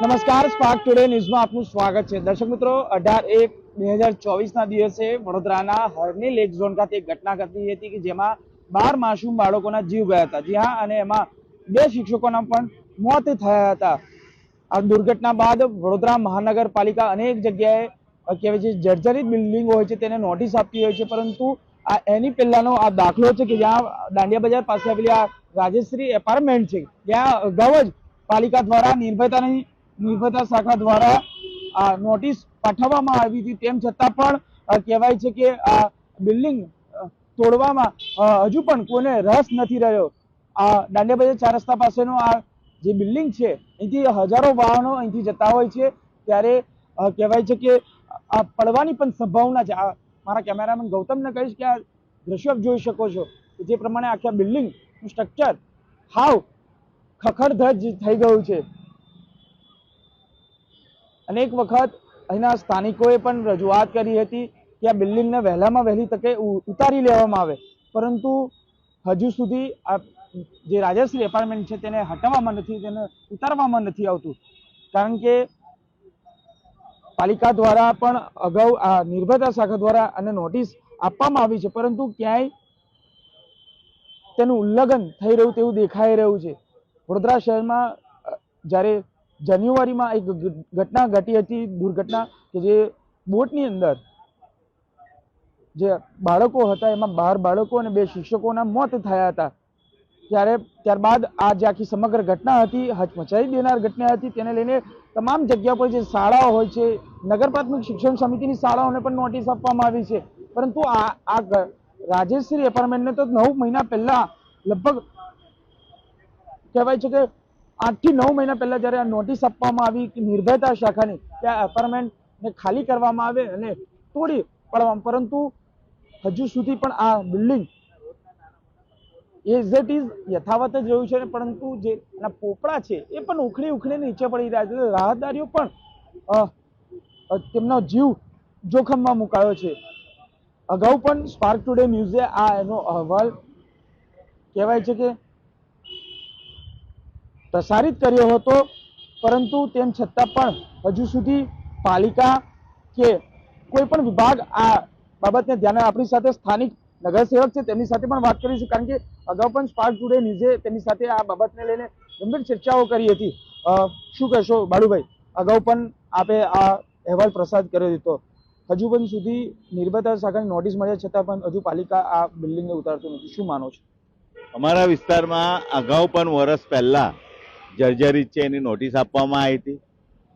નમસ્કાર spark today ન્યૂઝમાં આપનું સ્વાગત છે. દર્શક મિત્રો, અઢાર એક બે હજાર ચોવીસના દિવસે વડોદરાના હરની લેક ઝોન ખાતે એક ઘટના ઘટી હતી કે જેમાં બાર માસૂમ બાળકોના જીવ ગયા હતા. જી હા, અને એમાં બે શિક્ષકોના પણ મોત થયા હતા. આ દુર્ઘટના બાદ વડોદરા મહાનગરપાલિકા અનેક જગ્યાએ કહેવાય છે, જર્જરિત બિલ્ડિંગો હોય છે, તેને નોટિસ આપતી હોય છે, પરંતુ આ એની પહેલાનો આ દાખલો છે કે જ્યાં દાંડિયા બજાર પાસે આવેલી આ રાજેશ્રી એપાર્ટમેન્ટ છે, ત્યાં અગાઉ જ પાલિકા દ્વારા નિર્ભયતાની નિર્ભયતા શાખા દ્વારા નોટિસ પાઠવવામાં આવી હતી. તેમ છતાં પણ કહેવાય છે કે આ બિલ્ડિંગ તોડવામાં હજુ પણ કોઈને રસ નથી રહ્યો. આ દાંડિયા ચાર રસ્તા પાસેનો આ જે બિલ્ડિંગ છે, અહીંથી હજારો વાહનો અહીંથી જતા હોય છે. ત્યારે કહેવાય છે કે આ પડવાની પણ સંભાવના છે. આ મારા કેમેરામેન ગૌતમને કહીશ કે આ દ્રશ્ય જોઈ શકો છો જે પ્રમાણે આખા બિલ્ડિંગનું સ્ટ્રક્ચર હાવ ખખડધજ થઈ ગયું છે. અનેક વખત અહીંના સ્થાનિકોએ પણ રજૂઆત કરી હતી કે આ બિલ્ડિંગને વહેલામાં વહેલી તકે ઉતારી લેવામાં આવે. પરંતુ હજુ સુધી આ જે રાજશ્રી એપાર્ટમેન્ટ છે તેને હટાવવામાં નથી, તેને ઉતારવામાં નથી આવતું. કારણ કે પાલિકા દ્વારા પણ અગાઉ, આ નિર્ભયતા શાખા દ્વારા અને નોટિસ આપવામાં આવી છે, પરંતુ ક્યાંય તેનું ઉલ્લંઘન થઈ રહ્યું તેવું દેખાઈ રહ્યું છે. વડોદરા શહેરમાં જ્યારે જાન્યુઆરીમાં એક ઘટના ઘટી હતી, દુર્ઘટના કે જે બોટની અંદર જે બાળકો હતા, એમાં બાર બાળકો અને બે શિક્ષકોના મોત થયા હતા. ત્યારે, ત્યારબાદ આ જે આખી સમગ્ર ઘટના હતી, હચમચાઈ દેનાર ઘટના હતી, તેને લઈને તમામ જગ્યા પર જે શાળાઓ હોય છે, નગર પ્રાથમિક શિક્ષણ સમિતિની શાળાઓને પણ નોટિસ આપવામાં આવી છે. પરંતુ આ આ રાજેશ્રી એપાર્ટમેન્ટને તો નવ મહિના પહેલા લગભગ કહેવાય છે કે આઠથી નવ મહિના પહેલાં જ્યારે આ નોટિસ આપવામાં આવી કે નિર્ભયતા શાખાની કે આ એપાર્ટમેન્ટને ખાલી કરવામાં આવે અને તોડી પાડવામાં, પરંતુ હજુ સુધી પણ આ બિલ્ડિંગ એઝ ઇટ ઇઝ યથાવત જ રહ્યું છે પરંતુ જે એના પોપડા છે એ પણ ઉખડી ઉખડીને નીચે પડી રહ્યા છે. રાહદારીઓ પણ તેમનો જીવ જોખમમાં મુકાયો છે. અગાઉ પણ સ્પાર્ક ટુડે ન્યૂઝે આ એનો અહેવાલ કહેવાય છે કે પ્રસારિત કર્યો હતો, પરંતુ તેમ છતાં પણ હજુ સુધી પાલિકા કે કોઈ પણ વિભાગ આ બાબતને ધ્યાને આપણી સાથે સ્થાનિક નગરસેવક છે તેમની સાથે પણ વાત કરી છે, કારણ કે અગાઉ પણ સ્પાર્ક ટુડે ન્યૂઝે તેમની સાથે આ બાબતને લઈને ગંભીર ચર્ચાઓ કરી હતી. શું કહેશો બાળુભાઈ? અગાઉ પણ આપે આ અહેવાલ પ્રસાદ કર્યો હતો. હજુ પણ સુધી નિર્ભતા શાખાની નોટિસ મળ્યા છતાં પણ હજુ પાલિકા આ બિલ્ડિંગને ઉતારતું નથી. શું માનો છો? અમારા વિસ્તારમાં અગાઉ પણ વર્ષ પહેલા જર્જરિત છે, એની નોટિસ આપવામાં આવી હતી.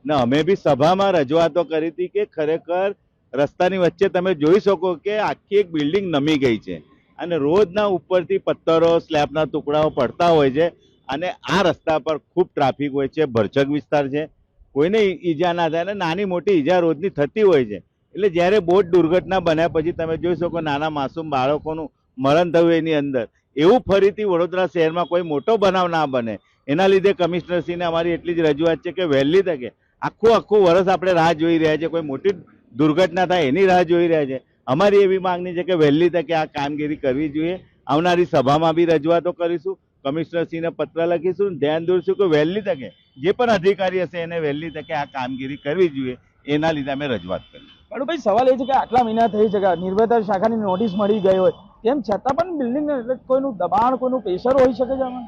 ને અમે બી સભામાં રજૂઆતો કરી હતી કે ખરેખર રસ્તાની વચ્ચે તમે જોઈ શકો કે આખી એક બિલ્ડિંગ નમી ગઈ છે. અને રોજના ઉપરથી પથ્થરો સ્લેબના ટુકડાઓ પડતા હોય છે અને આ રસ્તા પર ખૂબ ટ્રાફિક હોય છે, ભરચક વિસ્તાર છે. કોઈને ઈજા ના થાય અને નાની મોટી ઈજા રોજની થતી હોય છે. એટલે જ્યારે બોટ દુર્ઘટના બન્યા પછી તમે જોઈ શકો નાના માસૂમ બાળકોનું મરણ થયું એની અંદર. એવું ફરીથી વડોદરા શહેરમાં કોઈ મોટો બનાવ ના બને. એના લીધે કમિશનરશ્રીને અમારી એટલી જ રજૂઆત છે કે વહેલી તકે આખું આખું વર્ષ આપણે રાહ જોઈ રહ્યા છે, કોઈ મોટી દુર્ઘટના થાય એની રાહ જોઈ રહ્યા છે. અમારી એવી માંગણી છે કે વહેલી તકે આ કામગીરી કરવી જોઈએ. આવનારી સભામાં બી રજૂઆતો કરીશું. કમિશનરશ્રીને પત્ર લખીશું. ધ્યાન દોરશું કે વહેલી તકે જે પણ અધિકારી હશે એને વહેલી તકે આ કામગીરી કરવી જોઈએ. એના લીધે અમે રજૂઆત કરી ભાઈ સવાલ એ છે કે આટલા મહિના થઈ છે કે નિર્ભયતા શાખાની નોટિસ મળી ગઈ હોય, તેમ છતાં પણ બિલ્ડિંગ એટલે કોઈનું દબાણ, કોઈનું પ્રેશર હોઈ શકે છે આમાં?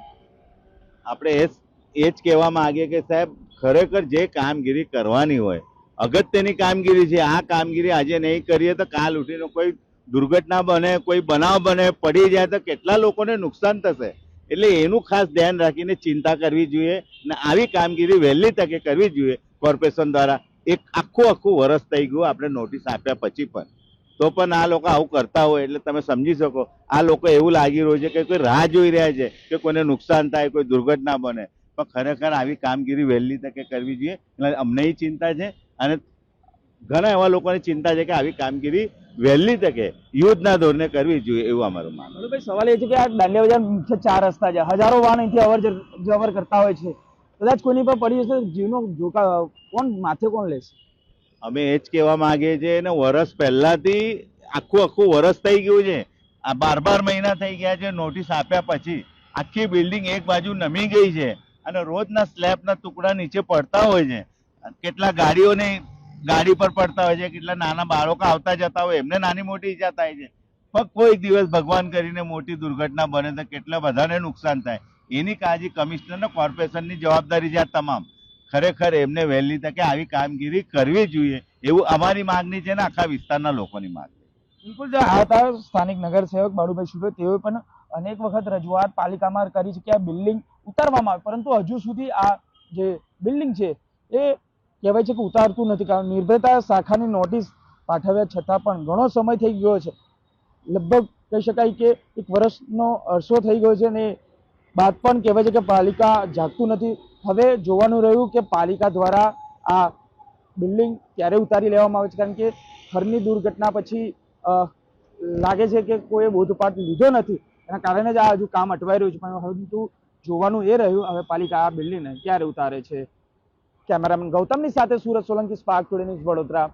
આપણે એ એ જ કહેવા માંગીએ કે સાહેબ, ખરેખર જે કામગીરી કરવાની હોય, અગત્યની કામગીરી છે, આ કામગીરી આજે નહીં કરીએ તો કાલ ઉઠીને કોઈ દુર્ઘટના બને, કોઈ બનાવ બને, પડી જાય તો કેટલા લોકોને નુકસાન થશે? એટલે એનું ખાસ ધ્યાન રાખીને ચિંતા કરવી જોઈએ ને આવી કામગીરી વહેલી તકે કરવી જોઈએ કોર્પોરેશન દ્વારા. એક આખું આખું વરસ થઈ ગયું, આપણે નોટિસ આપ્યા પછી પણ. તો પણ આ લોકો આવું કરતા હોય એટલે તમે સમજી શકો. આ લોકો એવું લાગી રહ્યું છે કે કોઈ રાહ જોઈ રહ્યા છે કે કોઈને નુકસાન થાય, કોઈ દુર્ઘટના બને. પણ ખરેખર આવી કામગીરી વહેલી તકે કરવી જોઈએ. એટલે અમને ચિંતા છે અને ઘણા એવા લોકોની ચિંતા છે કે આવી કામગીરી વહેલી તકે યુદ્ધના ધોરણે કરવી જોઈએ એવું અમારું માનવું ભાઈ સવાલ એ છે કે આ દાંડિયા બજાર મુખ્ય ચાર રસ્તા છે. હજારો વાહન અહીંથી અવર જવર કરતા હોય છે. કદાચ કોઈની પર પડી જશે જીવનો જોકા, કોણ, માથે કોણ લેશે? અમે એ જ કહેવા માગીએ છીએ ને વરસ પહેલાથી આખું આખું વરસ થઈ ગયું છે. આ બાર બાર મહિના થઈ ગયા છે, નોટિસ આપ્યા પછી. આખી બિલ્ડિંગ એક બાજુ નમી ગઈ છે અને રોજના સ્લેબના ટુકડા નીચે પડતા હોય છે. કેટલા ગાડીઓને ગાડી પર પડતા હોય છે, કેટલા નાના બાળકો આવતા જતા હોય, એમને નાની મોટી ઈજા થાય છે. પણ કોઈ દિવસ ભગવાન કરીને મોટી દુર્ઘટના બને તો કેટલા બધાને નુકસાન થાય. એની કાળજી કમિશનર કોર્પોરેશનની જવાબદારી છે આ તમામ. ખરેખર એમને વહેલી તકે આવી કામગીરી કરવી જોઈએ એવું અમારી માંગણી છે ને આખા વિસ્તારના લોકોની માંગણી બિલકુલ જે આ હતા સ્થાનિક નગરસેવક બાળુભાઈ શુભે તેઓએ પણ અનેક વખત રજૂઆત પાલિકામાં કરી છે કે આ બિલ્ડિંગ ઉતારવામાં આવે. પરંતુ હજુ સુધી આ જે બિલ્ડિંગ છે એ કહેવાય છે કે ઉતારતું નથી. કારણ નિર્ભયતા શાખાની નોટિસ પાઠવ્યા છતાં પણ ઘણો સમય થઈ ગયો છે. લગભગ કહી શકાય કે એક વર્ષનો અરસો થઈ ગયો છે અને બાદ પણ કહેવાય છે કે પાલિકા જાગતું નથી. હવે જોવાનું રહ્યું કે પાલિકા દ્વારા આ બિલ્ડિંગ ક્યારે ઉતારી લેવામાં આવે છે? કારણ કે ઘરની દુર્ઘટના પછી લાગે છે કે કોઈ બોધપાઠ લીધો નથી. એના કારણે જ આ હજુ કામ અટવાઈ રહ્યું છે. પણ પરંતુ જોવાનું એ રહ્યું, હવે પાલિકા આ બિલ્ડિંગને ક્યારે ઉતારે છે? કેમેરામેન ગૌતમની સાથે Surat Solanki Spark Today News Vadodara.